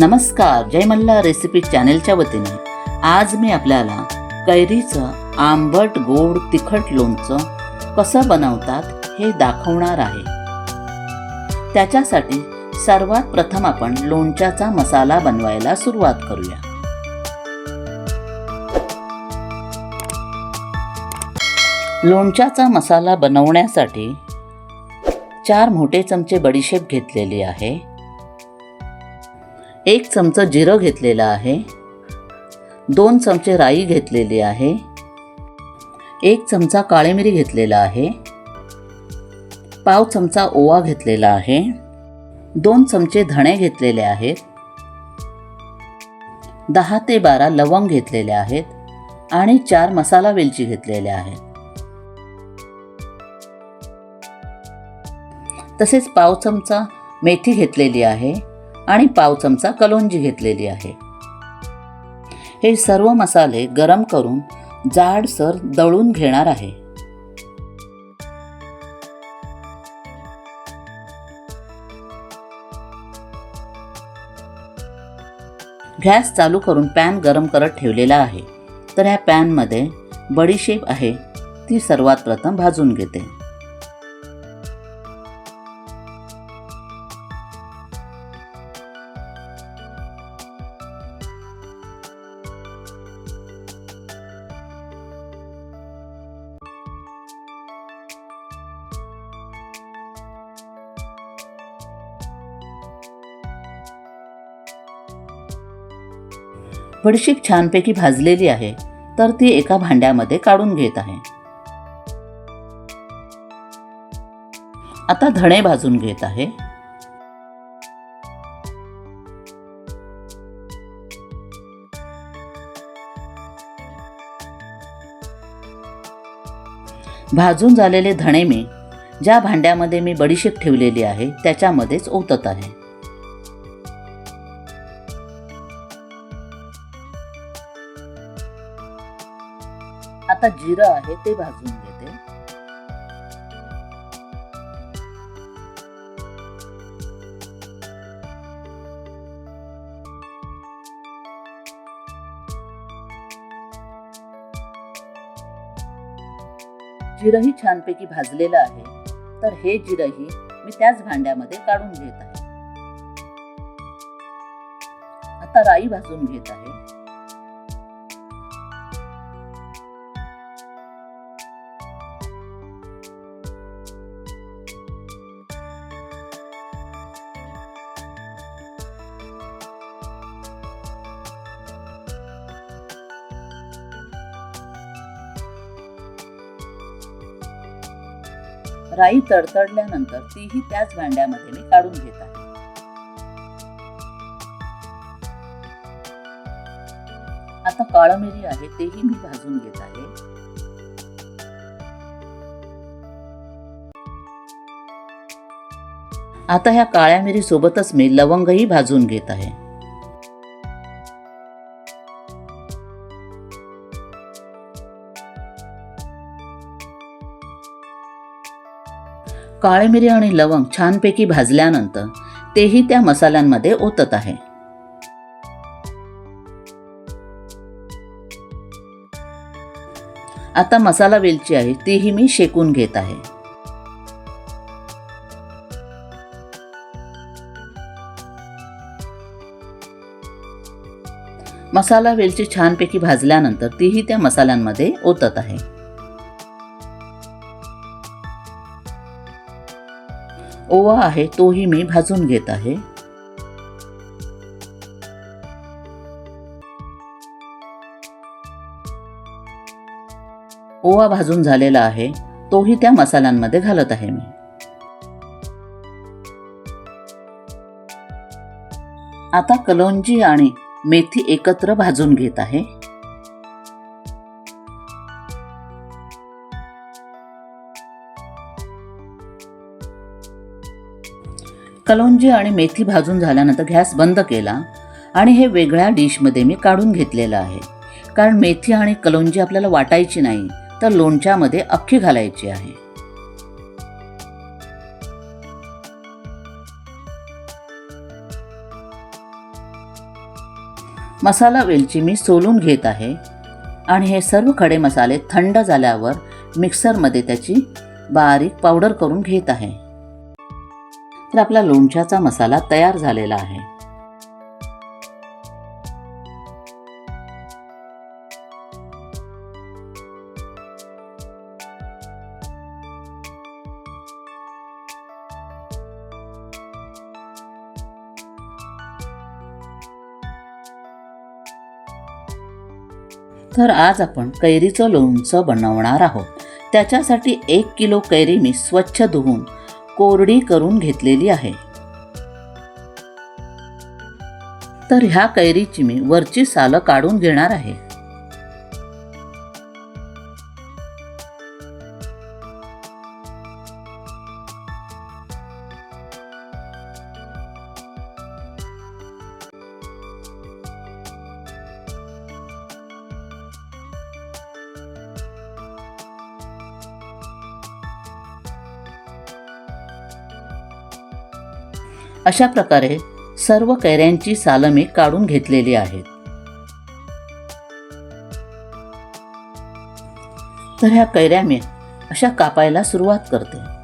नमस्कार जय मल्ला रेसिपी चॅनेलच्या वतीने. आज मी आपल्याला कैरीचं आंबट गोड तिखट लोणचं कसं बनवतात हे दाखवणार आहे. त्याच्यासाठी सर्वात प्रथम आपण लोणच्याचा मसाला बनवायला सुरुवात करूया. लोणच्याचा मसाला बनवण्यासाठी चार मोठे चमचे बडीशेप घेतलेली आहे. एक चमचा जिरं घेतलेलं आहे. दोन चमचे राई घेतलेली आहे. एक चमचा काळी मिरी घेतलेला आहे. पाव चमचा ओवा घेतलेला आहे. दोन चमचे धणे घेतलेले आहेत. दहा ते बारा लवंग घेतलेले आहेत आणि चार मसाला वेलची घेतलेल्या आहेत. तसेच पाव चमचा मेथी घेतलेली आहे. आणि पाव चमचा कलोंजी घेतलेली आहे. हे सर्व मसाले गरम करून जाडसर दळून घेणार आहे. गॅस चालू करून पॅन गरम करत ठेवलेला आहे. तर ह्या पॅनमध्ये बडीशेप आहे. ती सर्वात प्रथम भाजून घेते. बडशीप छानपैकी भाजलेली आहे तर ती एका भांड्यामध्ये काढून घेत आहे. आता धणे भाजून घेत आहे. भाजून झालेले धणे मी ज्या भांड्यामध्ये मी बडीशेप ठेवलेली आहे त्याच्यामध्येच ओतत आहे. आता जिरं आहे ते भाजून घेते. जिरंही छानपैकी भाजलेलं आहे तर हे जिरंही मी त्याच भांड्यामध्ये काढून घेत आहे. आता राई भाजून घेत आहे. राई तडतडल्यानंतर तीही त्याच भांड्यामध्ये मी काढून घेत आहे. आता काळं मिरी आहे तेही मी भाजून घेत आहे. आता ह्या काळ्या मिरी सोबतच मी लवंगही भाजून घेत आहे. काळे मिरी आणि लवंग छानपैकी भाजल्यानंतर तेही त्या मसाल्यांमध्ये ओतत आहे. आता मसाला वेलची आहे तीही मी शेकून घेत आहे. मसाला वेलची छानपैकी भाजल्यानंतर तीही त्या मसाल्यांमध्ये ओतत आहे. ओवा आहे तोही मी भाजून घेत आहे. ओवा भाजून झालेला आहे तोही त्या मसाल्यांमध्ये घालत आहे मी. आता कलोंजी आणि मेथी एकत्र भाजून घेत आहे. कलोंजी आणि मेथी भाजून झाल्यानंतर गॅस बंद केला आणि हे वेगळ्या डिशमध्ये मी काढून घेतलेलं आहे. कारण मेथी आणि कलौंजी आपल्याला वाटायची नाही तर लोणच्यामध्ये अख्खी घालायची आहे. मसाला वेलची मी सोलून घेत आहे आणि हे सर्व खडे मसाले थंड झाल्यावर मिक्सरमध्ये त्याची बारीक पावडर करून घेत आहे. तर आपला लोणच्याचा मसाला तयार झालेला आहे. तर आज आपण कैरीचं लोणचं बनवणार आहोत. त्याच्यासाठी एक किलो कैरी मी स्वच्छ धुवून कोरडी करून घेतलेली आहे. तर ह्या कैरीची मी वरची सालं काढून घेणार आहे. अशा प्रकारे सर्व कैऱ्यांची सालं मी काढून घेतलेली आहेत. तर ह्या कैऱ्या मी अशा कापायला सुरुवात करते.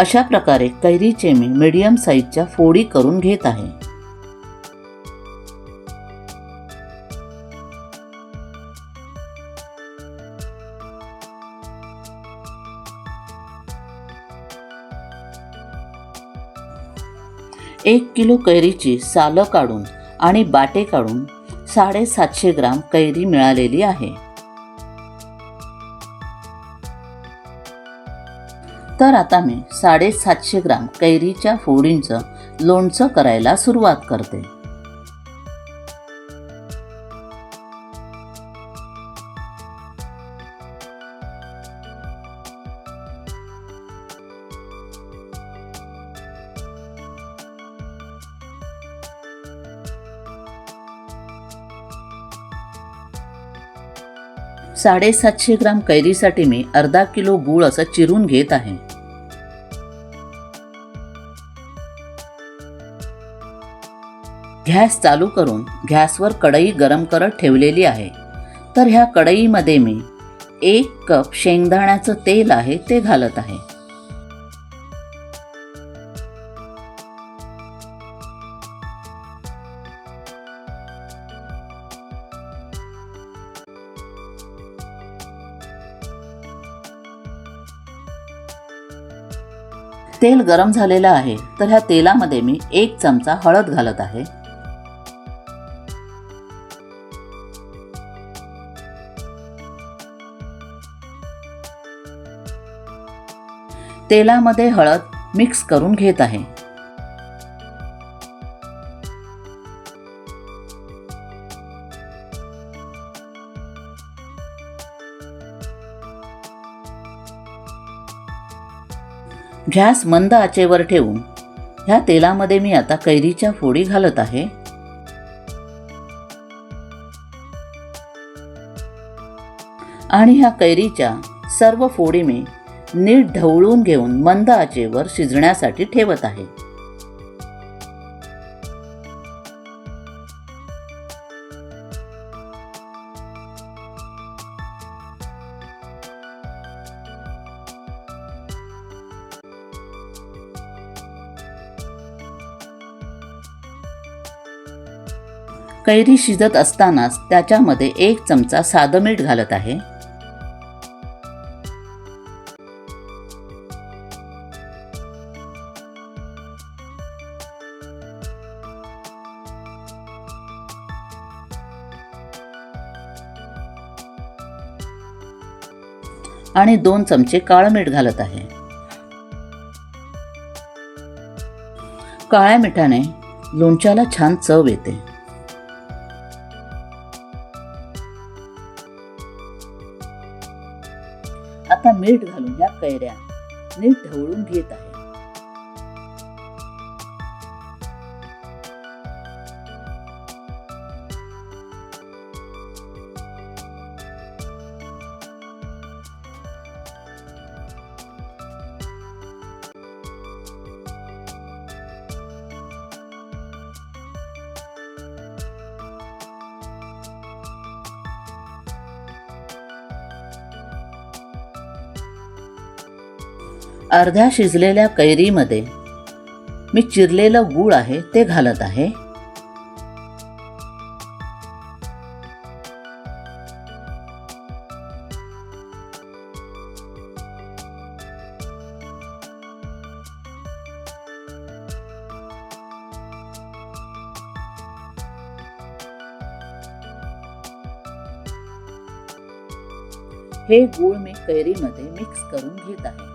अशा प्रकारे कैरीचे मी मीडियम साईजच्या फोडी करून घेत आहे. एक किलो कैरीची सालं काढून आणि बाटे काढून साडेसातशे ग्राम कैरी मिळालेली आहे. तर आता मी साडेसातशे ग्राम कैरीच्या फोडींचं लोणचं करायला सुरुवात करते. साडेसातशे ग्राम कैरीसाठी मी अर्धा किलो गूळ असं चिरून घेत आहे. गॅस चालू करून गॅसवर कढई गरम करत ठेवलेली आहे. तर ह्या कढईमध्ये मी एक कप शेंगदाण्याचं तेल आहे ते घालत आहे. तेल गरम झालेलं आहे तर ह्या तेलामध्ये मी एक चमचा हळद घालत आहे. तेलामध्ये हळद मिक्स करून घेत आहे. गॅस मंद आचेवर ठेवून ह्या तेलामध्ये मी आता कैरीच्या फोडी घालत आहे. आणि ह्या कैरीच्या सर्व फोडी मी नीट ढवळून घेऊन मंद आचेवर शिजण्यासाठी ठेवत आहे. कैरी शिजत असतानाच त्याच्यामध्ये एक चमचा साधं मीठ घालत आहे. आणि दोन चमचे काळं मीठ घालत आहे. काळ्या मिठाने लोणच्याला छान चव येते. आता मीठ घालून या कैऱ्या नीट ढवळून घेत आहे. अर्ध्या शिजलेल्या कैरीमध्ये मी चिरलेलं गूळ आहे ते घालत आहे. हे गूळ मी कैरीमध्ये मिक्स करून घेत आहे.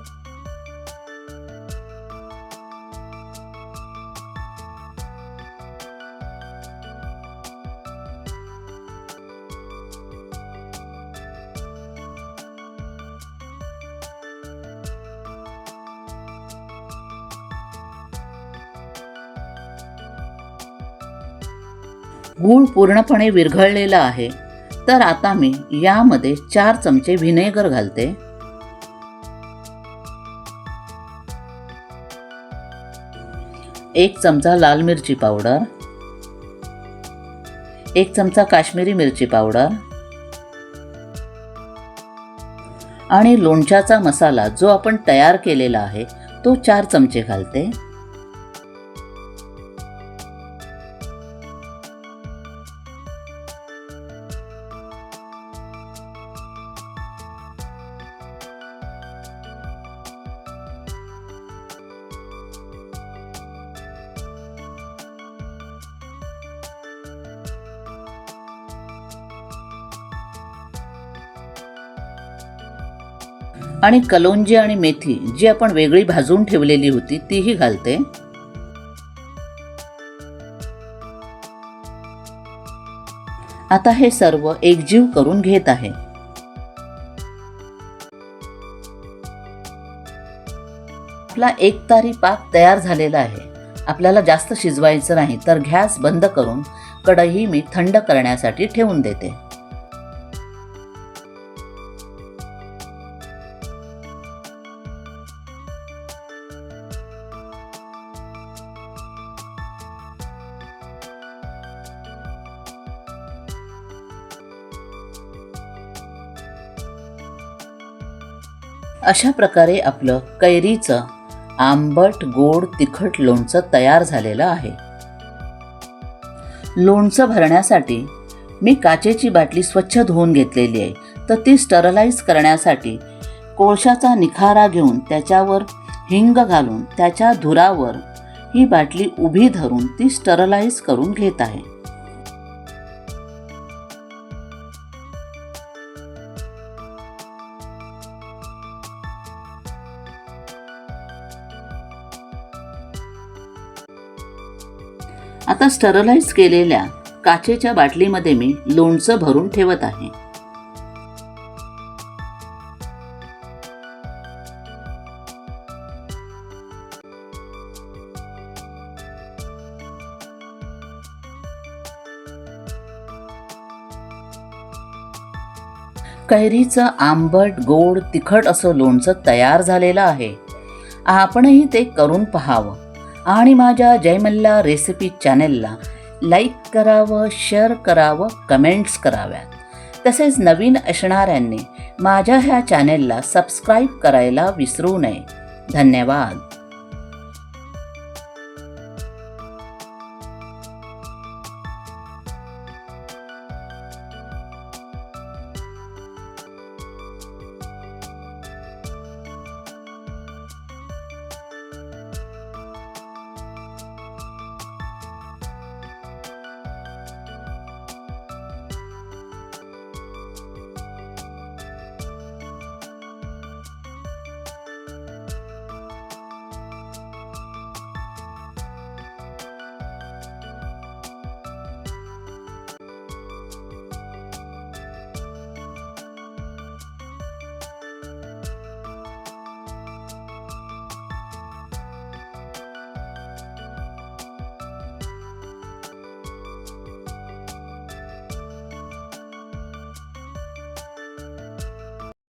गूळ पूर्णपणे विरघळलेला आहे. तर आता मी यामध्ये चार चमचे व्हिनेगर घालते. एक चमचा लाल मिरची पावडर. एक चमचा काश्मीरी मिरची पावडर. आणि लोणच्याचा मसाला जो आपण तयार केलेला आहे तो चार चमचे घालते. आणि कलोंजी आणि मेथी जी आपण वेगळी भाजून ठेवलेली होती तीही घालते. आता हे सर्व एकजीव करून घेत आहे. आपला एक तारी पाक तयार झालेला आहे. आपल्याला जास्त शिजवायचं नाही तर गॅस बंद करून कढई मी थंड करण्यासाठी ठेवून देते. अशा प्रकारे आपलं कैरीचं आंबट गोड तिखट लोणचं तयार झालेलं आहे. लोणचं भरण्यासाठी मी काचेची बाटली स्वच्छ धुवून घेतलेली आहे. तर ती स्टरलाइज करण्यासाठी कोळशाचा निखारा घेऊन त्याच्यावर हिंग घालून त्याच्या धुरावर ही बाटली उभी धरून ती स्टरलाइज करून घेत आहे. आता स्टरलाइज केलेल्या काचेच्या बाटलीमध्ये मी लोणचं भरून ठेवत आहे. कैरीचं आंबट गोड तिखट असं लोणचं तयार झालेलं आहे. आपणही ते करून पहावं. आणि माझ्या जयमल्ला रेसिपी चॅनेलला लाईक करावं शेअर करावं कमेंट्स कराव्यात. तसेच नवीन असणाऱ्यांनी माझ्या ह्या चॅनेलला सबस्क्राईब करायला विसरू नये. धन्यवाद.